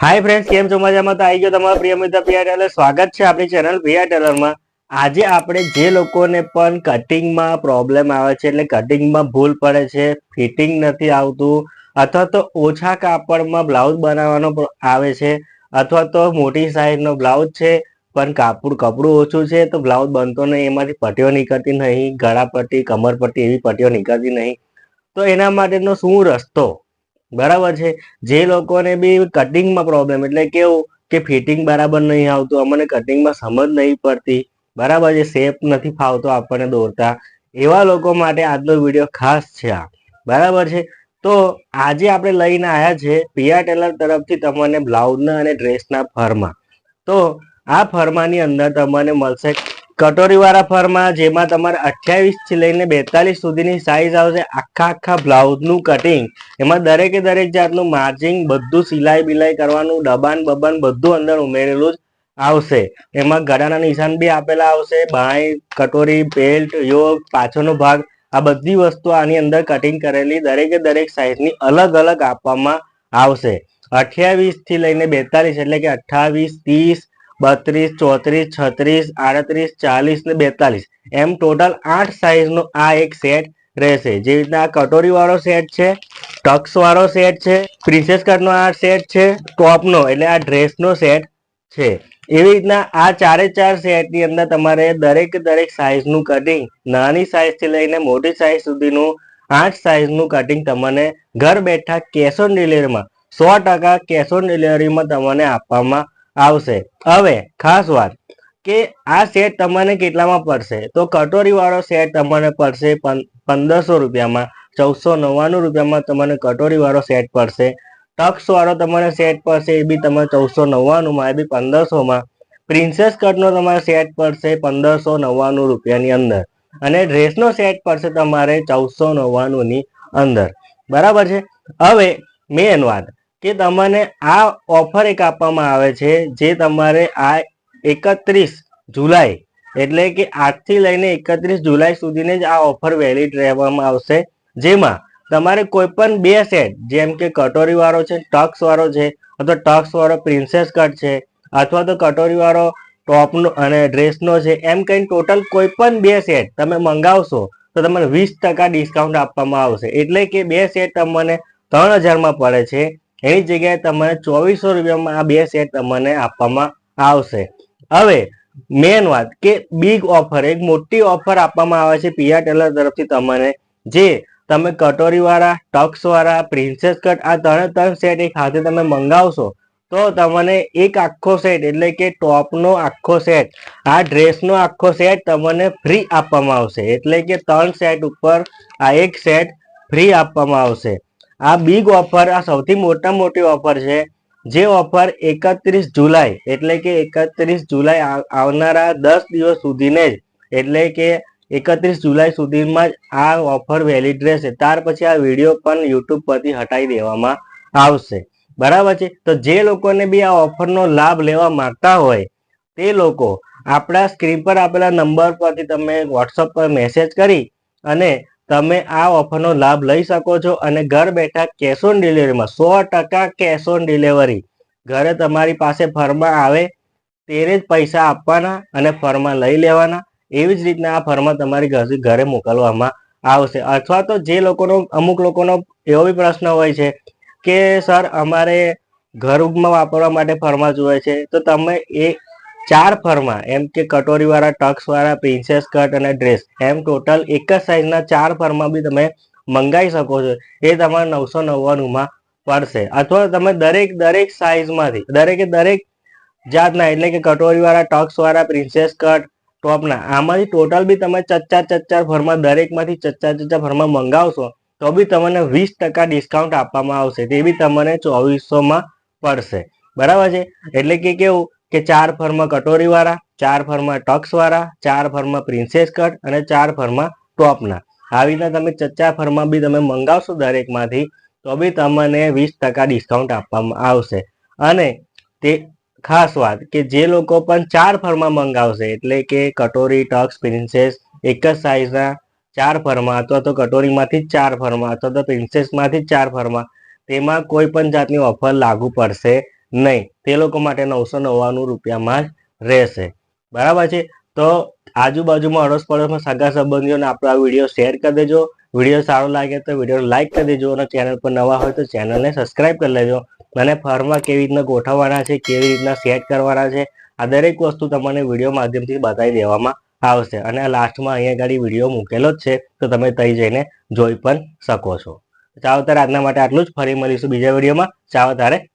Hi friends કેમ છો? મજામાં? તો આવી ગયો તમારો પ્રિય મિત્ર પીઆર ટેલર સ્વાગત છે આપણી ચેનલ પીઆર ટેલરમાં આજે આપણે જે લોકોને પણ કટિંગમાં પ્રોબ્લેમ આવે છે, એટલે કટિંગમાં ભૂલ પડે છે ફિટિંગ નથી આવતું, અથવા તો ઓછા કાપડમાં બ્લાઉઝ બનાવવાનો આવે છે, અથવા તો મોટી સાઈઝનો બ્લાઉઝ છે, પણ કાપડ કપડું ઓછું છે, તો બ્લાઉઝ બનતો નહીં, એમાંથી પટ્ટીઓ નીકળતી નહીં ગળા પટ્ટી કમર પટ્ટી એવી પટ્ટીઓ નીકળતી નહીં. તો એના માટેનો શું રસ્તો? બરાબર છે. જે લોકોને બી કટિંગમાં પ્રોબ્લેમ એટલે કેવું કે ફિટિંગ બરાબર નહીં આવતું, અમને કટિંગમાં સમજ નહીં પડતી. બરાબર છે શેપ નથી ફાવતો આપણને દોરતા. એવા લોકો માટે આજનો વીડિયો ખાસ છે આ. બરાબર છે? તો આજે આપણે લઈને આવ્યા છે પિયા ટેલર તરફથી તમને બ્લાઉઝના અને ડ્રેસના ફરમાં. તો આ ફરમાની અંદર તમને મળશે કટોરીવાળા ફરમાં જેમાં તમારે અઠ્યાવીસથી લઈને બેતાલીસ સુધીની સાઈઝ આવશે આખા આખા બ્લાઉઝનું કટિંગ એમાં દરેકે દરેક જાતનું માર્જિંગ બધું સિલાઈ બિલાઈ કરવાનું, દબાણ બબાન બધું અંદર ઉમેરેલું જ આવશે. એમાં ગળાના નિશાન બી આપેલા આવશે, બાય, કટોરી બેલ્ટ યોગ, પાછળનો ભાગ, આ બધી વસ્તુ આની અંદર કટિંગ કરેલી દરેકે દરેક સાઈઝની અલગ અલગ આપવામાં આવશે. અઠ્યાવીસથી લઈને બેતાલીસ એટલે કે અઠ્ઠાવીસ, ત્રીસ બત્રીસ, ચોત્રીસ, છત્રીસ, આડત્રીસ, ચાલીસ ને બેતાલીસ. એમ ટોટલ આઠ સાઈઝનો આ એક સેટ રહેશે. જે રીતના આ કટોરી વાળો સેટ છે ટક્સ વાળો સેટ છે પ્રિન્સેસ કટનો આ સેટ છે ટોપનો એટલે આ ડ્રેસનો સેટ છે. એવી રીતના આ ચારે ચાર સેટની અંદર તમારે દરેક દરેક સાઈઝનું કટિંગ નાની સાઈઝથી લઈને મોટી સાઈઝ સુધીનું આઠ સાઈઝનું કટિંગ તમને ઘર બેઠા કેશ ઓન ડિલિવરીમાં સો ટકા કેશ ઓન ડિલિવરીમાં તમને આપવામાં આવશે. હવે, ખાસ વાત, કે આ સેટ તમને કેટલામાં પડશે? તો કટોરી વાળો સેટ તમને પડશે પંદરસો રૂપિયામાં, ચૌદસો નવ્વાણું રૂપિયામાં તમને કટોરી વાળો સેટ પડશે. ટક્સ વાળો તમને સેટ પડશે, એ બી તમે ચૌદસો નવ્વાણુંમાં, એ બી પંદરસોમાં. પ્રિન્સેસ કટનો તમારે સેટ પડશે પંદરસો નવ્વાણું રૂપિયાની અંદર. અને ડ્રેસનો સેટ પડશે તમારે ચૌદસો નવ્વાણુંની અંદર. બરાબર છે? હવે મેન વાત કે તમને આ ઓફર એક આપવામાં આવે છે, જે તમારે આ એકત્રીસ જુલાઈ, એટલે કે આજથી લઈને એકત્રીસ જુલાઈ સુધીની જ આ ઓફર વેલિડ રહેવામાં આવશે. જેમાં તમારે કોઈ પણ બે સેટ જેમ કે કટોરી વાળો છે ટક્સ વાળો છે, અથવા ટક્સ વાળો પ્રિન્સેસ કટ છે, અથવા તો કટોરી વાળો ટોપનો અને ડ્રેસનો છે, એમ કહીને ટોટલ કોઈ પણ બે સેટ તમે મંગાવશો, તો તમને વીસ ટકા ડિસ્કાઉન્ટ આપવામાં આવશે. એટલે કે બે સેટ તમને ત્રણ હજારમાં પડે છે. એની જગ્યાએ તમને ચોવીસો રૂપિયામાં આ બે સેટ તમને આપવામાં આવશે. હવે મેન વાત કે બિગ ઓફર એક મોટી ઓફર આપવામાં આવે છે પિયા ટેલર તરફથી તમને, જે તમે કટોરી વાળા ટક્સ વાળા પ્રિન્સેસ કટ આ ત્રણે ત્રણ સેટ એક હાથે તમે મંગાવશો, તો તમને એક આખો સેટ એટલે કે ટોપનો આખો સેટ આ ડ્રેસનો આખો સેટ તમને ફ્રી આપવામાં આવશે. એટલે કે ત્રણ સેટ ઉપર આ એક સેટ ફ્રી આપવામાં આવશે. આ બિગ ઓફર આ સૌથી મોટા મોટી ઓફર છે, જે ઓફર એકત્રીસ જુલાઈ, એટલે કે એકત્રીસ જુલાઈ આવનારા દસ દિવસ સુધીને જ, એટલે કે એકત્રીસ જુલાઈ સુધીમાં જ આ ઓફર વેલિડ રહેશે. ત્યાર પછી આ વીડિયો પણ યુટ્યુબ પરથી હટાવી દેવામાં આવશે. બરાબર છે? તો જે લોકોને બી આ ઓફરનો લાભ લેવા માંગતા હોય, તે લોકો આપણા સ્ક્રીન પર આપેલા નંબર પરથી તમે વોટ્સઅપ પર મેસેજ કરી અને તમે આ ઓફરનો લાભ લઈ શકો છો અને ઘર બેઠા કેશ ઓન ડિલિવરીમાં સો ટકા કેશ ઓન ડિલિવરી ઘરે તમારી પાસે ફરમાં આવે તેને જ પૈસા આપવાના અને ફરમાં લઈ લેવાના. એવી જ રીતના આ ફરમાં તમારી ઘરે ઘરે મોકલવામાં આવશે. અથવા તો જે લોકોનો અમુક લોકોનો એવો બી પ્રશ્ન હોય છે કે, સર, અમારે ઘરમાં વાપરવા માટે ફરમાં જોઈએ છે. તો તમે એ ચાર ફરમાં, એમ કે કટોરી વાળા ટક્સ વાળા પ્રિન્સેસ કટ અને ડ્રેસ એમ ટોટલ એક જ સાઈઝના ચાર ફરમાં બી તમે મંગાવી શકો છો. એ તમારે નવસો નવ્વાણુંમાં પડશે. અથવા તમે દરેક દરેક સાઈઝમાંથી દરેકે, દરેક જાતના, એટલે કે કટોરી વાળા ટક્સ વાળા પ્રિન્સેસ કટ ટોપના, આમાંથી ટોટલ બી તમે ચચ્ચાર ચચ્ચાર ફરમાં, દરેકમાંથી ચચ્ચા ચચ્ચા ફરમાં મંગાવશો, તો બી તમને વીસ ટકા ડિસ્કાઉન્ટ આપવામાં આવશે. તે બી તમને ચોવીસોમાં પડશે. બરાબર છે? એટલે કે કેવું? કે ચાર ફરમાં કટોરી વાળા ચાર ફરમાં ટક્સ વાળા ચાર ફરમાં પ્રિન્સેસ કટ અને ચાર ફરમાં ટોપના. આવી રીતના તમે ચચ્ચા ફરમાં બી તમે મંગાવશો દરેકમાંથી, તો બી તમને વીસ ટકા ડિસ્કાઉન્ટ આપવામાં આવશે. અને તે ખાસ વાત કે જે લોકો પણ ચાર ફરમાં મંગાવશે, એટલે કે કટોરી, ટક્સ, પ્રિન્સેસ, એક જ સાઇઝના ચાર ફરમાં અથવા તો કટોરીમાંથી ચાર ફરમાં અથવા તો પ્રિન્સેસમાંથી ચાર ફરમાં, તેમાં કોઈ પણ જાતની ઓફર લાગુ પડશે નહીં. તે લોકો માટે નવસો નવ્વાણું રૂપિયામાં જ રહેશે. બરાબર છે? તો આજુબાજુમાં અડોસ પડોશમાં સગા સંબંધીઓને આપણો આ વીડિયો શેર કરી દેજો. વીડિયો સારો લાગે તો વીડિયો લાઇક કરી દેજો અને ચેનલ પર નવા હોય તો ચેનલને સબસ્ક્રાઇબ કરી લેજો. અને ફર્મમાં કેવી રીતના ગોઠવવાના છે, કેવી રીતના સેટ કરવાના છે, આ દરેક વસ્તુ તમને વીડિયો માધ્યમથી બતાવી દેવામાં આવશે. અને લાસ્ટમાં અહીંયા આગળ વીડિયો મૂકેલો જ છે, તો તમે ત્યાં જઈને જોઈ પણ શકો છો. ચાલો ત્યારે આજના માટે આટલું જ. ફરી મળીશું બીજા વિડીયોમાં. ચાલો તારે